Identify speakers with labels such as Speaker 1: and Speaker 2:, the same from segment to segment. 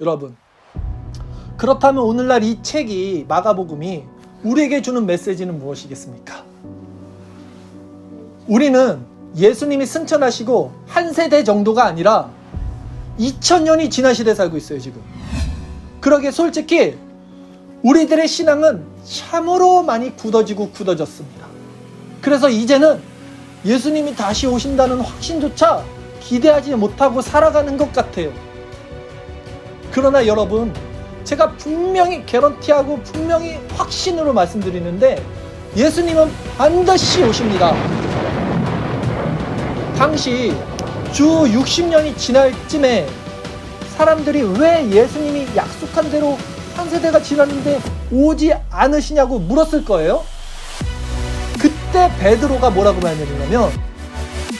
Speaker 1: 여러분. 그렇다면 오늘날 이 책이 마가복음이 우리에게 주는 메시지는 무엇이겠습니까? 우리는 예수님이 승천하시고 한 세대 정도가 아니라 2000년이 지난 시대에 살고 있어요, 지금. 그러게 솔직히 우리들의 신앙은 참으로 많이 굳어지고 굳어졌습니다. 그래서 이제는 예수님이 다시 오신다는 확신조차 기대하지 못하고 살아가는 것 같아요. 그러나 여러분, 제가 분명히 개런티하고 분명히 확신으로 말씀드리는데 예수님은 반드시 오십니다. 당시 주 60년이 지날 쯤에 사람들이 왜 예수님이 약속한 대로 한 세대가 지났는데 오지 않으시냐고 물었을 거예요. 그때 베드로가 뭐라고 말했냐면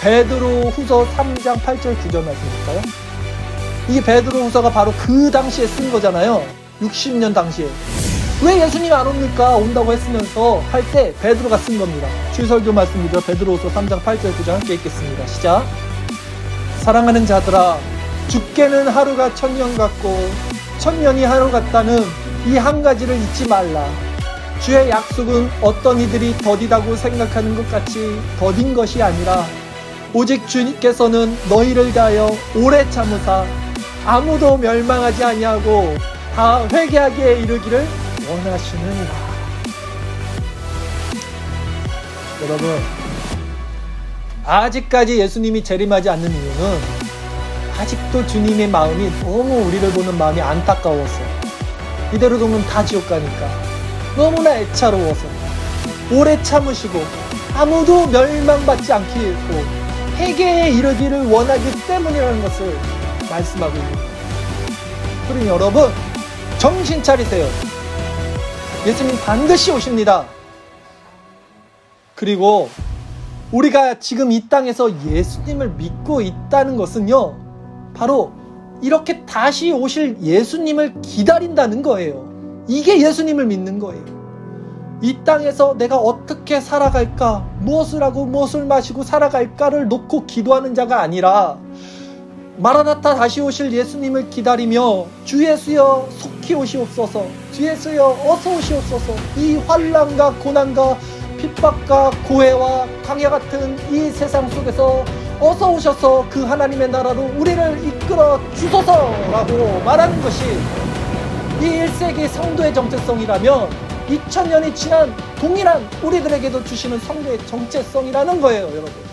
Speaker 1: 베드로 후서 3장 8절 9절 말씀일까요? 이 베드로 후서가 바로 그 당시에 쓴 거잖아요. 60년 당시에. 왜 예수님 안 옵니까? 온다고 했으면서 할 때 베드로가 쓴 겁니다. 주설교 말씀이죠. 베드로후서 3장 8절 9절 함께 읽겠습니다. 시작. 사랑하는 자들아 죽게는 하루가 천년 같고 천년이 하루 같다는 이 한 가지를 잊지 말라. 주의 약속은 어떤 이들이 더디다고 생각하는 것 같이 더딘 것이 아니라 오직 주님께서는 너희를 다하여 오래 참으사 아무도 멸망하지 아니하고 다 회개하기에 이르기를 원하시느니라. 여러분, 아직까지 예수님이 재림하지 않는 이유는 아직도 주님의 마음이 너무 우리를 보는 마음이 안타까워서 이대로 두면 다 지옥 가니까 너무나 애차로워서 오래 참으시고 아무도 멸망받지 않기 위고 회개에 이르기를 원하기 때문이라는 것을 말씀하고 있습니다. 그러니 여러분 정신 차리세요. 예수님 반드시 오십니다. 그리고 우리가 지금 이 땅에서 예수님을 믿고 있다는 것은요, 바로 이렇게 다시 오실 예수님을 기다린다는 거예요. 이게 예수님을 믿는 거예요. 이 땅에서 내가 어떻게 살아갈까, 무엇을 하고 무엇을 마시고 살아갈까를 놓고 기도하는 자가 아니라, 마라나타 다시 오실 예수님을 기다리며 주 예수여 속히 오시옵소서 주 예수여 어서 오시옵소서 이 환란과 고난과 핍박과 고해와 광야 같은 이 세상 속에서 어서 오셔서 그 하나님의 나라로 우리를 이끌어 주소서라고 말하는 것이 이 1세기 성도의 정체성이라면 2000년이 지난 동일한 우리들에게도 주시는 성도의 정체성이라는 거예요, 여러분.